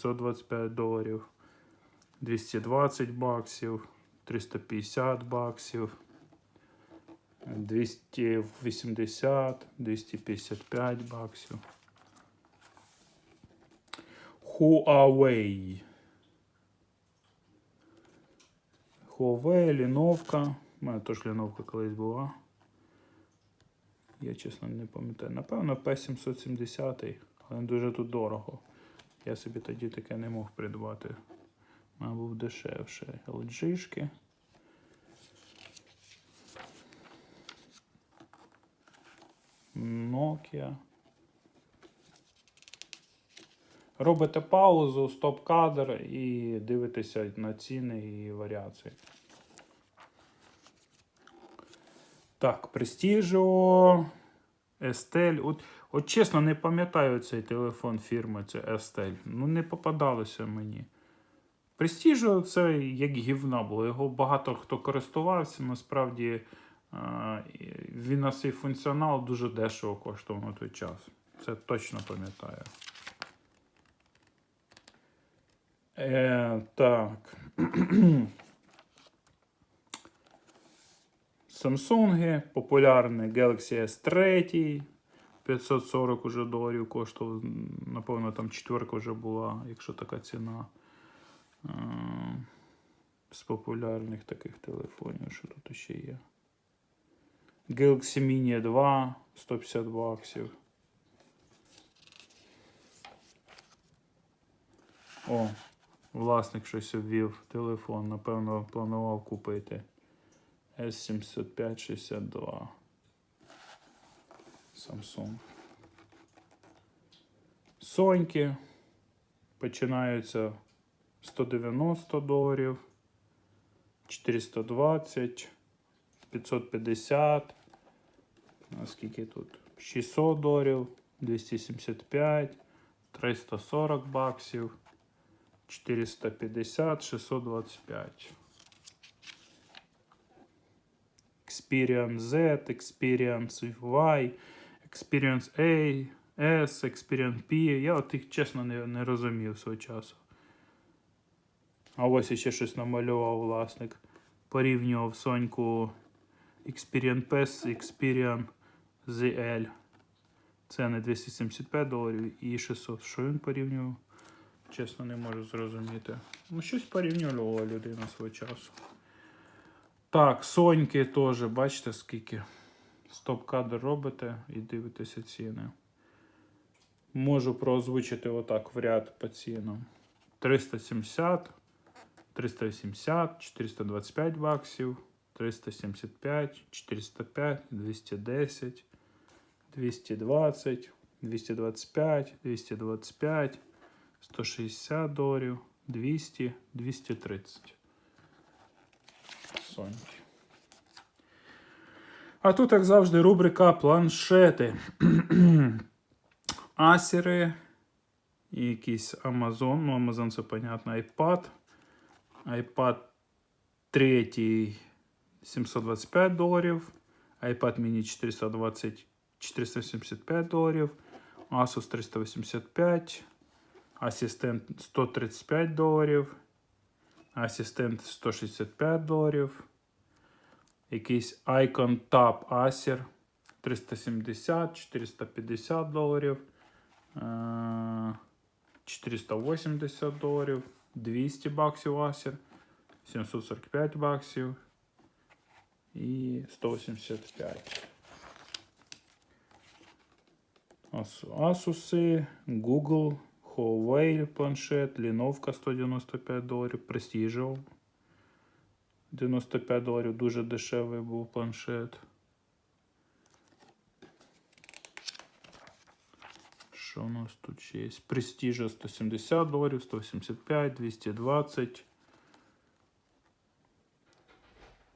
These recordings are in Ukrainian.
125 доларів, 220 баксів, 350 баксів, 280, 255 баксів. Huawei. Huawei, ліновка. У мене теж ліновка колись була. Я чесно не пам'ятаю. Напевно, P770, але дуже тут дорого. Я собі тоді таке не мог придбати. Мене був дешевше. LG-шки. Nokia. Робите паузу, стоп-кадр і дивитеся на ціни і варіації. Так, Prestigio, Estelle. От, от чесно, не пам'ятаю цей телефон фірми, це Estelle. Ну, не попадалося мені. Prestigio це як гівна було. Його багато хто користувався. Насправді він на свій функціонал дуже дешево коштував на той час. Це точно пам'ятаю. Е, так. Samsung, популярний Galaxy S3, 540 уже доларів коштував. Напевно, там четверка вже була, якщо така ціна. Е, З популярних таких телефонів, що тут ще є. Galaxy Mini 2, 150 баксів. О, власник щось обвів телефон, напевно, планував купити. S7562. Samsung. Соньки починаються 190 доларів, 420, 550. Наскільки тут? 600 доларів, 275, 340 баксів, 450, 625. Experience Z, Experience Y, Experience A, S, Experience P. Я от їх чесно не, не розумів свого часу. А ось ще щось намалював власник. Порівнював Соньку Experience P з Experience ZL. Це не 275 доларів і 600. Що він порівнював? Чесно, не можу зрозуміти. Ну, щось порівнювала людина свого часу. Так, Соньки теж, бачите, скільки. Стоп-кадр робите і дивитеся ціни. Можу проозвучити отак в ряд по цінам. 370, 380, 425 баксів, 375, 405, 210, 220, 225, 225, 160 доларів, 200, 230. Соньки. А тут, як завжди, рубрика планшети. Асери і якийсь Amazon. Ну, Amazon це, понятно, iPad. iPad 3 725 доларів. iPad mini 420 475 доларів. Asus 385. Асистент 135 доларів. Асистент 165 доларів. Якийсь Icon Tab Acer 370, 450 доларів. е, 480 доларів. 200 баксів Acer. 745 баксів. І 185. Ас- Asus, Google, Huawei планшет, Lenovo 195 доларів, Prestigio 95 доларів, дуже дешевий був планшет. Що у нас тут є? Prestigio 170 доларів, 185, 220.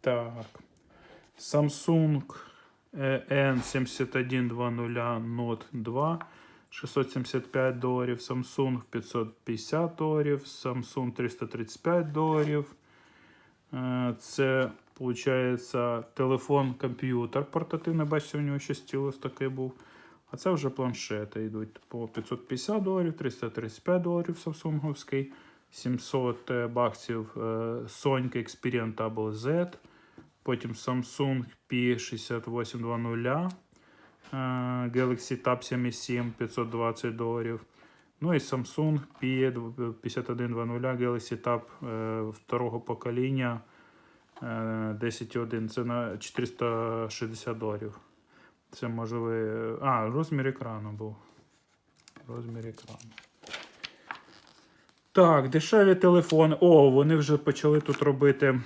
Так. Samsung N7120 Note 2. 675 доларів, Samsung 550 доларів, Samsung 335 доларів. Е, Це, виходить, телефон-комп'ютер портативний. Бачите, у нього ще стілус такий був. А це вже планшети йдуть по 550 доларів, 335 доларів самсунговський, 700 баксів е, Sony Xperia Tablet Z, потім Samsung P6820, е, Galaxy Tab 77 520 доларів. Ну і Samsung P5120 Galaxy Tab е, второго покоління е, 10.1. Це на 460 доларів. Це можливо. А, розмір екрану був. Розмір екрану. Так, дешеві телефони. О, вони вже почали тут робити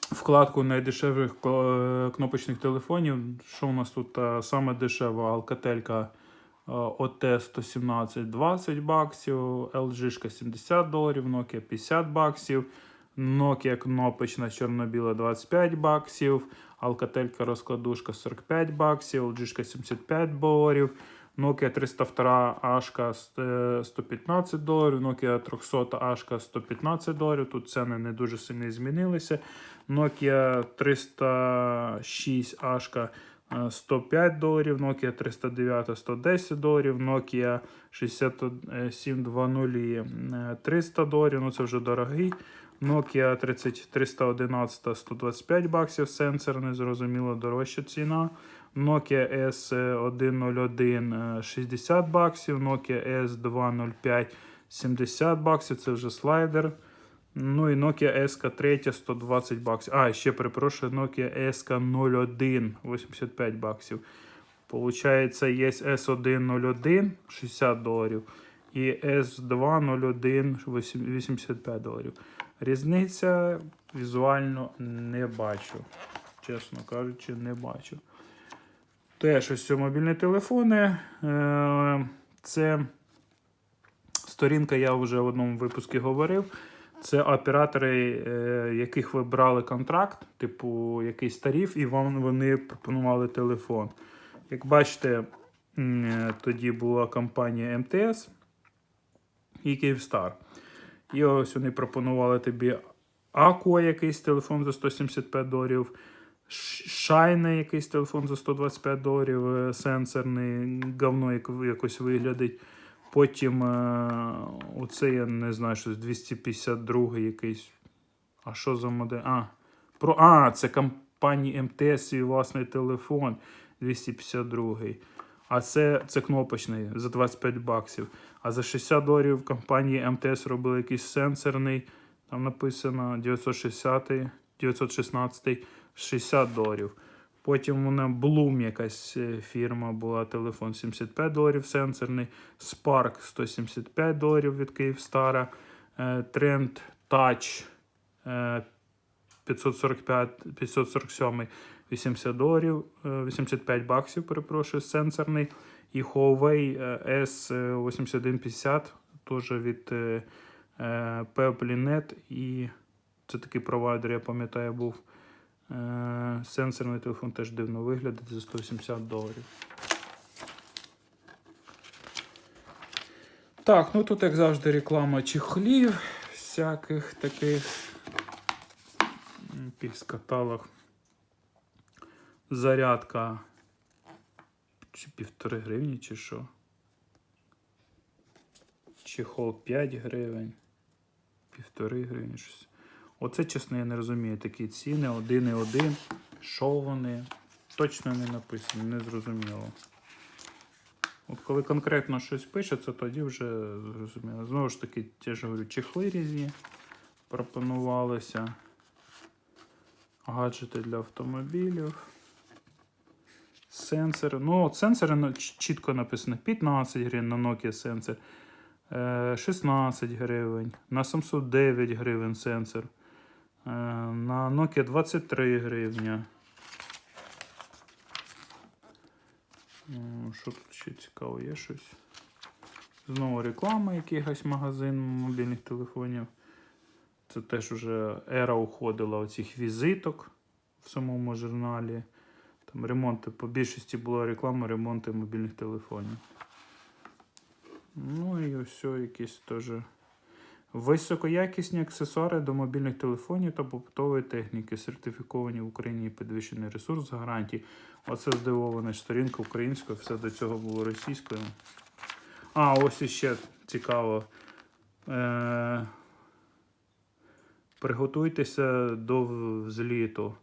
вкладку найдешевших е, кнопочних телефонів. Що у нас тут е, саме дешева Alcatel OT 117 20 баксів, LG 70 доларів, Nokia 50 баксів, Nokia кнопочна чорно-біла 25 баксів, Alcatel розкладушка 45 баксів, LG 75 доларів, Nokia 302 Ашка 115 доларів, Nokia 300 Ашка 115 доларів. Тут ціни не дуже сильно змінилися. Nokia 306 Ашка 105 доларів, Nokia 309 110 доларів, Nokia 6720 е, 300 доларів, ну це вже дорогий. Nokia 30 311 125 баксів, сенсор, незрозуміло, дорожча ціна. Nokia S101 е, 60 баксів, Nokia S205 70 баксів, це вже слайдер. Ну і Nokia SK3 120 баксів. А, ще перепрошую, Nokia SK01 85 баксів. Получається, є S101 60 доларів і S201 85 доларів. Різниця візуально не бачу. Чесно кажучи, не бачу. Теж ось мобільні телефони. Е, Це сторінка, я вже в одному випуску говорив. Це оператори, е, яких ви брали контракт, типу якийсь тариф, і вам вони пропонували телефон. Як бачите, тоді була компанія МТС і Київстар. І ось вони пропонували тобі Aqua якийсь телефон за 175 доларів, Shine якийсь телефон за 125 доларів, е, сенсорний, говно якось виглядить. Потім е, оце я не знаю, щось 252 якийсь. А що за модель? А, про, а це компанії МТС свій власний телефон 252. А це, це кнопочний за 25 баксів. А за 60 доларів компанії МТС робили якийсь сенсорний. Там написано 960, 916, 60 доларів. Потім мене Bloom якась е, фірма була, телефон 75 доларів сенсорний, Spark 175 доларів від Київстара, е, Trend Touch е, 545, 547 80 доларів, е, 85 баксів, перепрошую, сенсорний. І Huawei е, S8150, теж від е, е, І це такий провайдер, я пам'ятаю, був. Е, Сенсорний телефон теж дивно виглядає за 180 доларів. Так, ну тут, як завжди, реклама чехлів, всяких таких якийсь. Зарядка. Чи півтори гривні, чи що? Чехол 5 гривень. Півтори гривні щось. Оце, чесно, я не розумію такі ціни. Один і один. Що вони? Точно не написано, не зрозуміло. От коли конкретно щось пишеться, тоді вже зрозуміло. Знову ж таки, ті ж говорю, чехли різні пропонувалися. Гаджети для автомобілів. Сенсори. Ну, от сенсори ну, чітко написано 15 гривень на Nokia сенсор. Е, 16 гривень. На Samsung 9 гривень сенсор. Е, На Nokia 23 гривня. Що тут ще цікаво, є щось? Знову реклама, якийсь магазин мобільних телефонів. Це теж вже ера уходила оцих візиток в самому журналі. Там ремонти, по більшості була реклама ремонти мобільних телефонів. Ну і ось якісь теж Високоякісні аксесуари до мобільних телефонів та побутової техніки, сертифіковані в Україні підвищений ресурс гарантій. Оце здивована сторінка українською, все до цього було російською. А, ось іще цікаво. Е- приготуйтеся до взліту.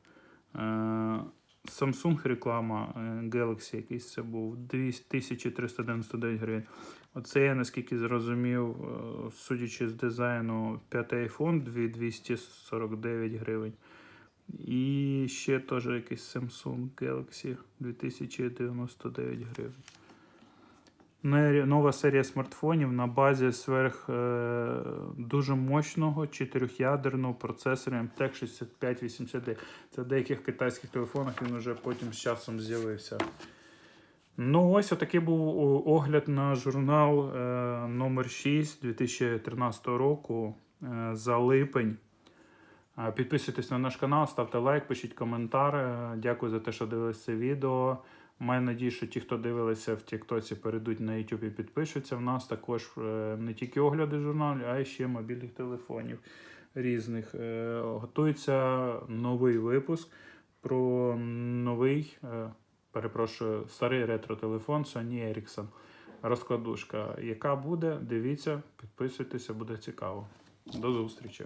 Е- Samsung реклама е, Galaxy якийсь це був 2399 гривень. Оце я наскільки зрозумів, е, судячи з дизайну, п'ятий iPhone 2249 гривень. І ще теж якийсь Samsung Galaxy 2099 гривень. Нова серія смартфонів на базі сверх е, дуже мощного чотирьохядерного процесора MTEK 6589. Це в деяких китайських телефонах він вже потім з часом з'явився. Ну, ось отакий був огляд на журнал е, номер 6 2013 року е, за липень. Е, Підписуйтесь на наш канал, ставте лайк, пишіть коментар. Дякую за те, що дивилися це відео. Маю надію, що ті, хто дивилися в Тіктоці, перейдуть на YouTube і підпишуться. В нас також не тільки огляди журналів, а й ще мобільних телефонів різних. Готується новий випуск про новий, перепрошую, старий ретро-телефон Sony Ericsson. Розкладушка. Яка буде, дивіться, підписуйтеся, буде цікаво. До зустрічі!